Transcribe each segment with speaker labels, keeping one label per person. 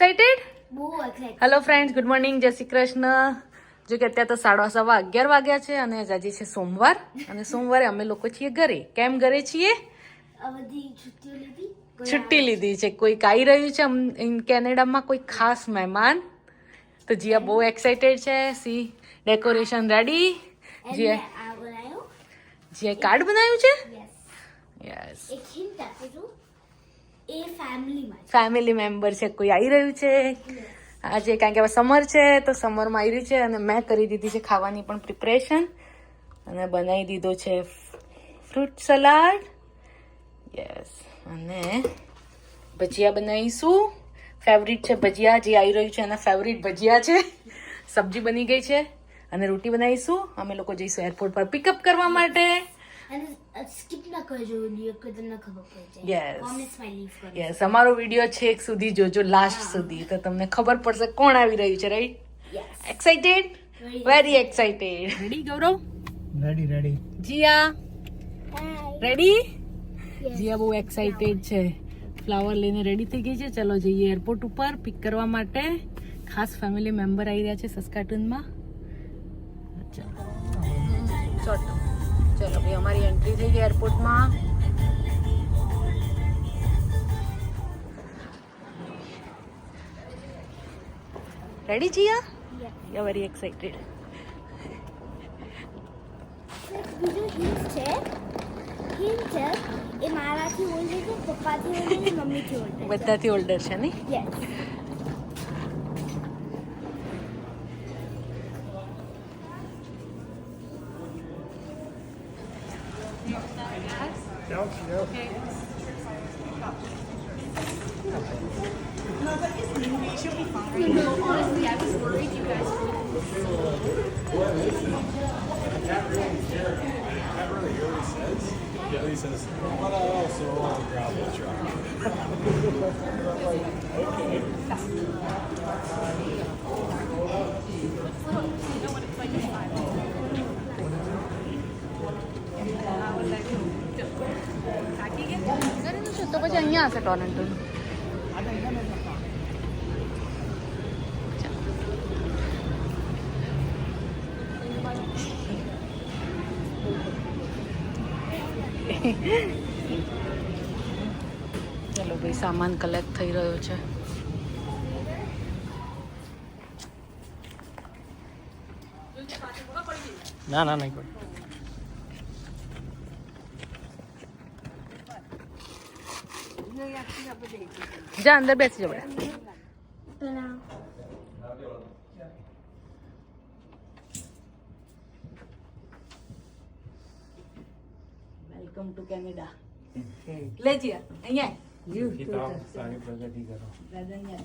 Speaker 1: Excited hello friends good morning જય શ્રી કૃષ્ણ. જો કે અત્યારે તો સાડા સવા અગિયાર વાગ્યા છે અને આજે છે સોમવાર. અને સોમવારે અમે લોકો છીએ ઘરે. કેમ ઘરે છીએ? છુટ્ટી લીધી છે. કોઈક આવી રહ્યું છે? કેનેડામાં કોઈ ખાસ મહેમાન. તો જીયા બહુ એક્સાઇટેડ છે. See decoration ready Jiya Jiya card બનાવ્યું છે?
Speaker 2: યસ
Speaker 1: યસ
Speaker 2: એક હિન્ટ આપું છું એ ફેમિલીમાં
Speaker 1: ફેમિલી મેમ્બર છે કોઈ આવી રહ્યું છે? આજે કારણ કે હવે સમર છે તો સમરમાં આવી રહ્યું છે અને મેં કરી દીધી છે ખાવાની પણ પ્રિપરેશન અને બનાવી દીધો છે ફ્રૂટ સલાડ યસ અને ભજીયા બનાવીશું. ફેવરિટ છે ભજીયા જે આવી રહ્યું છે એના ફેવરિટ ભજીયા છે. સબ્જી બની ગઈ છે. અને રોટી બનાવીશું. અમે લોકો જઈશું એરપોર્ટ પર પિકઅપ કરવા માટે. યસ અમારો વીડિયો છેક સુધી જોજો લાસ્ટ સુધી. તો તમને ખબર પડશે કોણ આવી રહ્યું છે right excited very excited ready Gaurav
Speaker 3: ready ready
Speaker 1: Jiya ready Jiya બહુ એક્સાઇટેડ છે. ફ્લાવર લઈને રેડી થઈ ગઈ છે. ચલો જઈએ એરપોર્ટ ઉપર પિક કરવા માટે. ખાસ ફેમિલી મેમ્બર આવી રહ્યા છે સસ્કાટુનમાં ચલો ભાઈ અમારી એન્ટ્રી થઈ ગઈ એરપોર્ટમાં ready Jiya you very excited
Speaker 2: બીજું હિન્ટ છે હિન્ટ છે એ મારાથી ઓલ્ડર છે પપ્પાથી ઓલ્ડર છે મમ્મીથી ઓલ્ડર
Speaker 1: બધાથી ઓલ્ડર છે ને
Speaker 2: yes Okay. No, but it's she'll be fine. No, honestly, I was worried you guys would.
Speaker 4: Yeah, he says, but I also want a truck. okay.
Speaker 1: Know what it's like તો પછી અહીંયા હશે Toronto ચલો ભાઈ, સામાન collect થઈ રહ્યો છે.
Speaker 3: ના ના, નહીં કોઈ
Speaker 1: જા અંદર બેસી જાવ બેટા. વેલકમ ટુ કેનેડા લેજી અહીંયા.
Speaker 3: પિતા સારી પ્રગતિ કરો.
Speaker 1: દાદા અહીંયા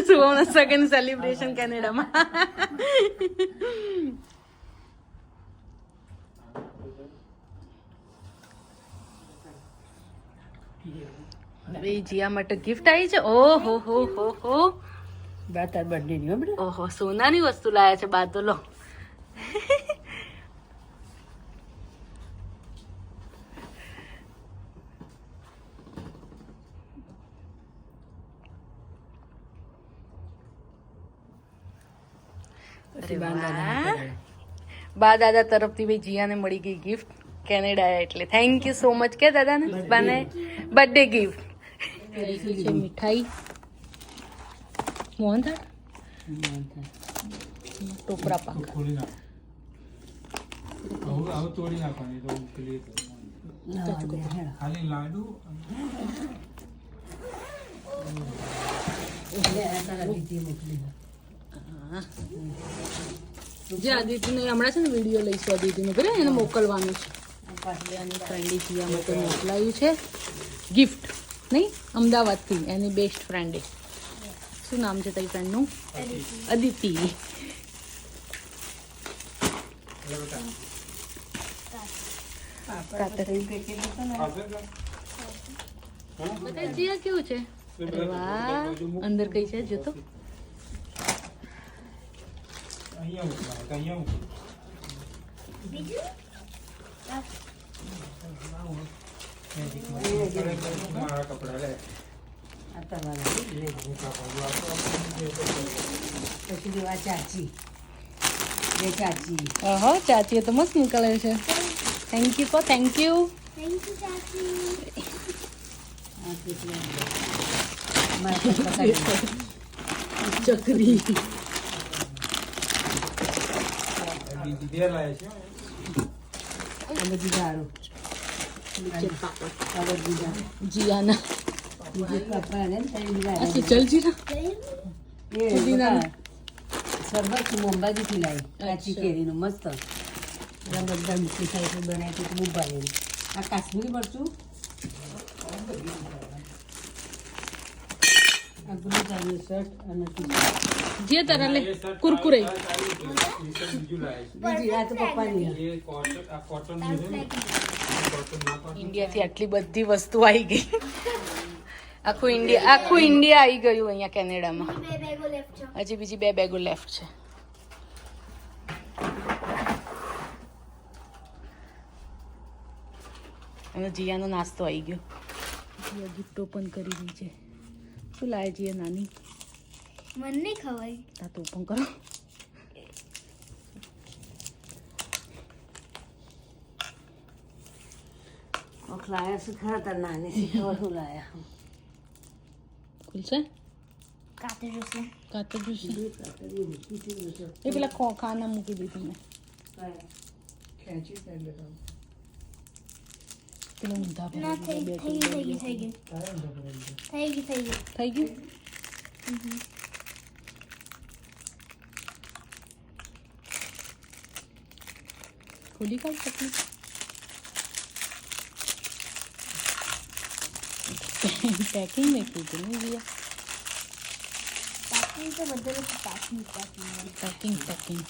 Speaker 1: શુભમ સગન સેલિબ્રેશન કેનેડામાં જીયા માટે ગિફ્ટ આવી છે ઓહો હો હો હો ઓહો સોનાની વસ્તુ લાયા છે બા તો લો. બા દાદા તરફથી ભાઈ જીયાને મળી ગઈ ગિફ્ટ કેનેડા એટલે થેન્ક યુ સો મચ કે દાદાને બાને. બર્થડે ગિફ્ટ મીઠાઈ. મોહન થાળ ટોપરા પાક
Speaker 3: તોડી નાખવાની તો પેલી ખાલી લાડુ
Speaker 1: જે આદિત્યને હમણાં છે ને વીડિયો લઈશું આદિત્યનો કરે એને મોકલવાનું છે એની ફ્રેન્ડે માટે મોકલાયું છે ગિફ્ટ નહીં અમદાવાદથી એની બેસ્ટ ફ્રેન્ડે શું નામ છે તારી ફ્રેન્ડનું અદિતિ. કેવું છે? વાહ અંદર કઈ છે? જોતો.
Speaker 3: કપડા લે
Speaker 5: પછી આ ચાચી બે ચાચી
Speaker 1: ઓહો ચાચીએ તો મસ્ત નીકળે છે થેન્ક યુ કો થેન્ક યુ
Speaker 2: થેન્ક યુ ચાચી
Speaker 1: ચકરી
Speaker 3: બે લાવે છે
Speaker 5: આ બધી દારૂ
Speaker 1: જીયાના શું જલજીરા
Speaker 5: એ
Speaker 1: પુદીનાનું.
Speaker 5: બકા, મોંબાજીથી લાવી કાચી
Speaker 1: અચ્છા.
Speaker 5: કેરીનું મસ્ત બધા મીઠી થાય છે બનાવી તો મુંબાઈ આ કાશ્મીરી મરચું
Speaker 1: જે તારા લે કુરકુરે ઇન્ડિયાથી આટલી બધી વસ્તુ આવી ગઈ આખું ઇન્ડિયા આખું ઇન્ડિયા આવી ગયું અહીંયા કેનેડામાં.
Speaker 2: બે બેગો લેફ્ટ છે.
Speaker 1: હજી બીજી બે બેગો લેફ્ટ છે. અને જીયાનો નાસ્તો આવી ગયો. જીયા ગિફ્ટ ઓપન કરી રહી છે. શું લાવે જીયા નાની?
Speaker 2: મને નહીં ખવાય.
Speaker 1: તા તો ઓપન કરો.
Speaker 5: ઓખ લાયા શું ખરા તાર નાની શું લાયા.
Speaker 1: ખુલશે
Speaker 2: કાતે જોશે
Speaker 1: કાતો જોશે
Speaker 5: કાતરી મૂકી હતી ને તો.
Speaker 1: એ પેલા ખો ખાના મૂકી દીધી મેં
Speaker 3: ખેંચી સાઈડ લગાવ
Speaker 1: પેલા ઊંધા
Speaker 2: ના
Speaker 1: ભરેલા
Speaker 2: થઈ
Speaker 1: બે
Speaker 2: થઈ ગઈ થઈ ગઈ
Speaker 3: તારે ઊંધો પકડી દે.
Speaker 2: થઈ ગઈ થઈ ગઈ
Speaker 1: થઈ ગયું ખોલી કાઢ શકું પેકિંગ મેં કીધું નહીં ગયા
Speaker 2: પાકી તો બધા
Speaker 1: પેકિંગ પેકિંગ.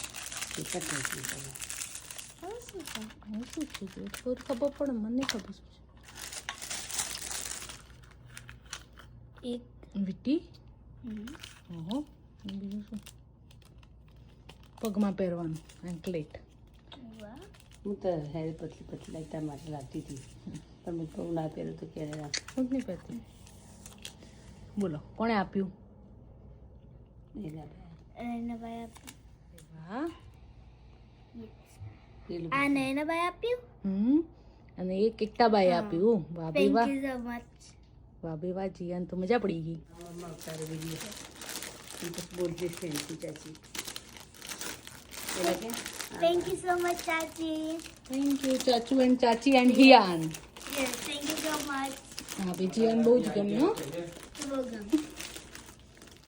Speaker 2: હવે શું
Speaker 1: હું શું છે થોડી ખબર પડે મને ખબર શું
Speaker 2: એક.
Speaker 1: છે વીટી ઓહો. બીજું શું? પગમાં પહેરવાનું એન્કલેટ
Speaker 2: વાહ.
Speaker 5: હું તો હેર પતલી પતલી લાગતા માટે લાગતી હતી. પણ મેં કહું ના પહેરું તો ક્યારે
Speaker 1: હું જ નહીં પહેરતી. બોલો કોણે આપ્યું?
Speaker 2: આ
Speaker 1: હમ? અને એ કિટ્ટાબાઈ આપ્યું ભાભી
Speaker 2: થેન્ક
Speaker 1: વાહ
Speaker 2: યુ સો મચ
Speaker 1: ભાભી વાહ જીયાન તો મજા પડી ગઈ.
Speaker 5: આમાં અવતારે વીડિયો બોલતી
Speaker 2: થેન્ક યુ સો મચ ચાચી.
Speaker 1: થેન્ક યુ ચાચુ. And ચાચી and Hiyan
Speaker 2: yes thank you Thank
Speaker 1: you so much. Ah, bitian bau juga
Speaker 2: ni. Bau.